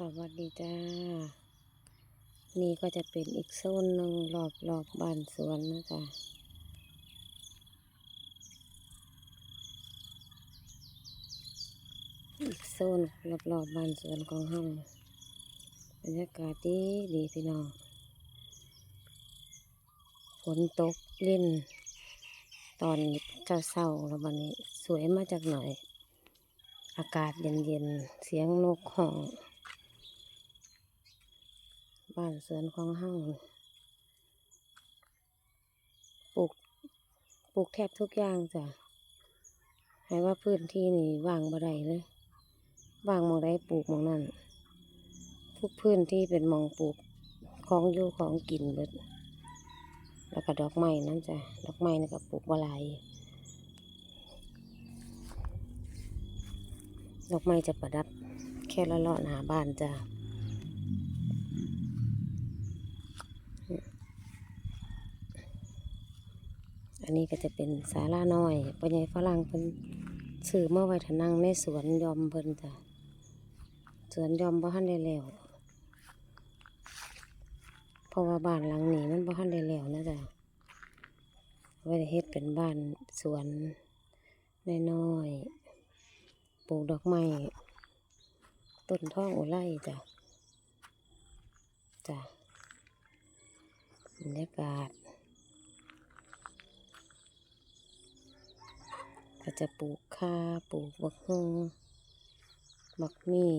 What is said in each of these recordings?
สวัสดีจ้า นี่ก็จะเป็นอีกโซนหนึ่งรอบรอบบ้านสวนนะจ๊ะอีกโซนรอบรอบบ้านสวนของเฮาบรรยากาศดีดีพี่น้องฝนตกลิ่น ตอนเช้าเศร้าแล้ววันนี้สวยมาจากหน่อย อากาศเย็นๆ เสียงนกห้อง บ้านสวนของเฮาปลูกปลูกแทบทุกอย่างจ้ะให้ว่าพื้นที่นี่ว่างบ่ได้เลยว่างมองใดปลูกมองนั้นทุกพื้นที่เป็นมองปลูกของอยู่ของกินเบิดแล้วก็ดอกไม้นั่นจ้ะดอกไม้นี่ก็ปลูกบ่หลายดอกไม้จะประดับแค่ละเลาะหน้าบ้านจ้ะ อันนี้ก็จะเป็นศาลาน้อยปัญญาฝรั่งเพิ่นซื้อเมื่อไว้ทนั่งในสวนยอมเพิ่นจ้ะสวนยอมบ่ทันได้แล้วเพราะว่าบ้านหลังนี้มันบ่ทันได้แล้วนะจ้ะไว้เฮ็ดเป็นบ้านสวนน้อยๆปลูกดอกไม้ต้นท่องอุไรจ้ะจ้ะบรรยากาศ ก็จะปลูกข่าปลูกบักฮงบักมี่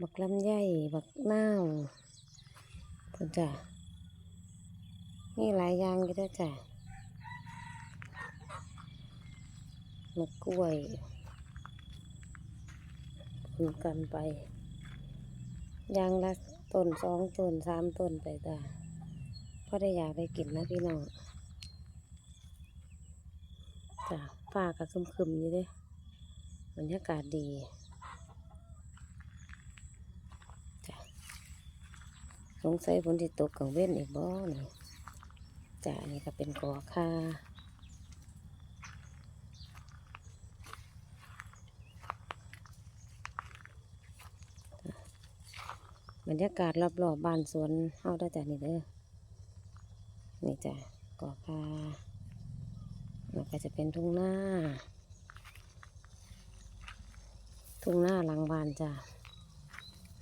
บักลำไยบักนาวพุ่นจ้ะมีหลายอย่างอยู่เด้จ้ะมะกล้วยปลูกกันไปยางละต้นสองต้นสามต้นไปจ้ะเพราะได้อยากได้กินนะพี่น้อง จ้ะฟ้าก็คึมๆอยู่เด้บรรยากาศดีจ้ะสงสัยฝนที่ตกกังเว้นอีกบ่นี่จ้ะอันนี้ก็เป็นกอคาบรรยากาศรอบๆบบ้านสวนเฮาได้จ้ะนี่เด้อนี่จ้ะกอคา แล้วก็จะเป็นทุ่งหน้า ทุ่งหน้าหลังบานจ้ะ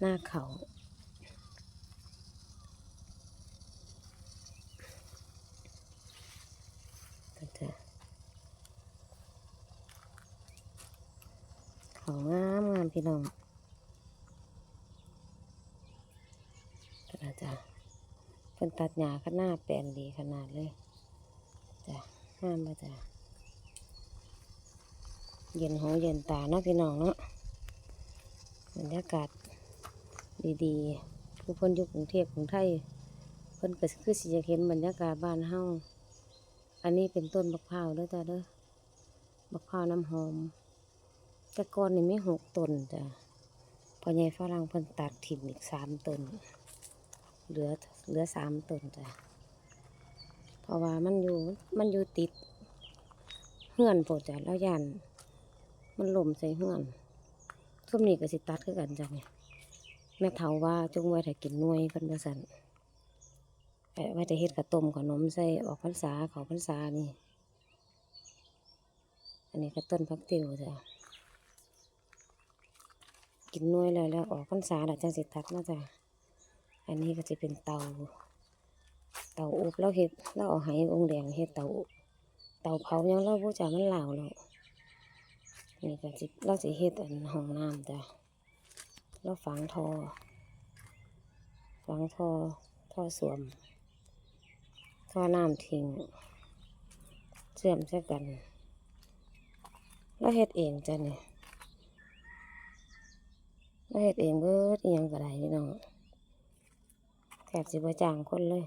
หน้าเขาจ้ะเขางามงามพี่น้องจ้ะจ้ะเป็นตัดหญ้าขนาดแปลนดีขนาดเลย ห้ามมาจ้ะเย็นหูเย็นตาเนาะพี่น้องเนาะบรรยากาศดีๆผู้คนอยู่กรุงเทพกรุงไทยเพิ่นก็คือสิจะเห็นบรรยากาศบ้านเฮาอันนี้เป็นต้นบักพร้าวเด้อจ้ะเด้อบักพร้าวน้ำหอม แต่ก่อนนี่มีหกต้นจ้ะพอใหญ่ฝรั่งเพิ่นตัดถิ่มอีกสามต้นเหลือเหลือสามต้นจ้ะ ราะว่ามันอยู่มันอยู่ติดเฮือนโปรดจ้ะแล้วยันมันหล่มใส่เฮือนทุมนี้ก็สิตัดคือกันจ้ะเนี่ยแม่เฒ่าว่าจุงไว้ถ้ากินน่วยเพิ่นว่าซั่นไว้ไว้แต่เฮ็ดกระต้มขนมใส่ออกพรรษาเขาพรรษานี่ อันนี้ก็ต้นพักติวจ้ะกินน่วยแล้วแล้วออกพรรษาแล้วจังสิตัดมาจ้ะอันนี้ก็จะเป็นเตา เตาอบเราเฮ็ดเราเอาไหองแดงเฮ็ดเตาเตาเผายังเราบ่จ่ามันเหล่าวแล้วนี่ก็สิเราสิเฮ็ดอันห้องน้ำจ้ะเราฝังทอฝังทอท่อสวมท่อน้ำทิ้งเชื่อมใส่กันเราเฮ็ดเองจ้ะเนี่ยเราเฮ็ดเองเบิดอิหยังก็ไดพี่น้องแทบสิบ่จ้างคนเลย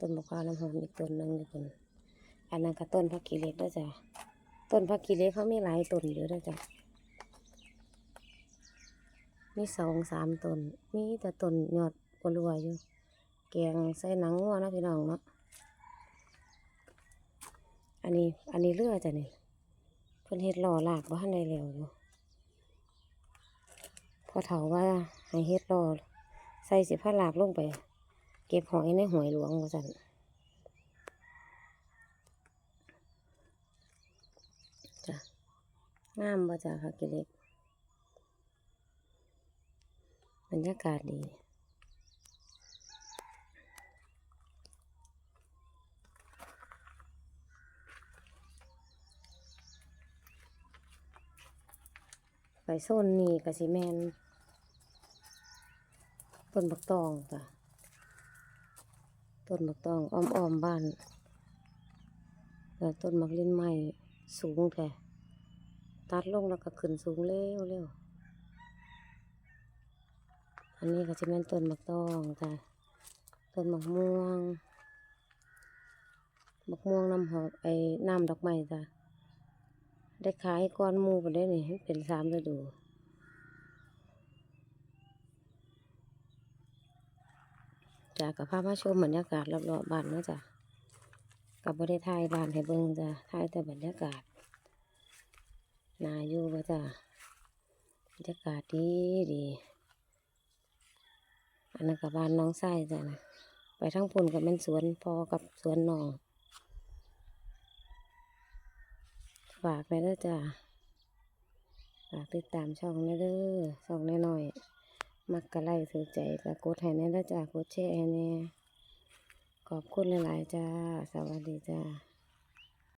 ต้นมะพร้าวน้ำหอมอีกต้นหนึ่งนี่คนอันนั้นก็ต้นพักกีเล็กด้วยจ้ะต้นพักกีเล็กเขามีหลายต้นอยู่ด้วยจ้ะมีสองสามต้นมีแต่ต้นยอดบรัวอยู่แกงใส่หนังงัวนะพี่น้องเนาะอันนี้อันนี้เลือจ้ะนี่เพิ่นเฮ็ดหล่อลากบ่ทันได้แล้วอยู่พอเถาว่าให้เฮ็ดรอใส่สิผ้าหลากลงไป เก็บหอยในหอยหลวงว่าสันจ้ะงามบ่จ้ะค่ะกิเล็กบรรยากาศดีไปโซนนี้กสิแมนต้นบักตองจ้ะ ต้นบักตองอ้อมอ้อมๆบ้านแล้วต้นมักลิ้นใหม่สูงแท้ตัดลงแล้วก็ขึ้นสูงเร็วเร็วอันนี้ก็จะแม่นต้นบักตองจ้ะต้นมะม่วงมะม่วงน้ำหอมไอ้น้ำดอกไม้จ้ะได้ขายก้อนมูไปได้นี่เป็นสามฤดู จากกับภาพมาชมบรรยากาศรอบๆบ้านเนาะจ้ะกับ่ได้ถ่ายบ้านให้เบิ่งจ้ะถ่ายแต่บรรยากาศนาอยู่บ่จ้ะบรรยากาศดีดีอันนั้นกับบ้านน้องไส้จ้ะนะไปทั้งพุ่นกับเป็นสวนพอกับสวนน้องฝากในเด้อจ้าฝากติดตามช่องในเด้อช่องน้อยๆ มักกะไลค์ถือใจกะกดให้แน่นะจ้ากดแชร์ให้แน่ขอบคุณหลาย ๆ จ้า สวัสดีจ้า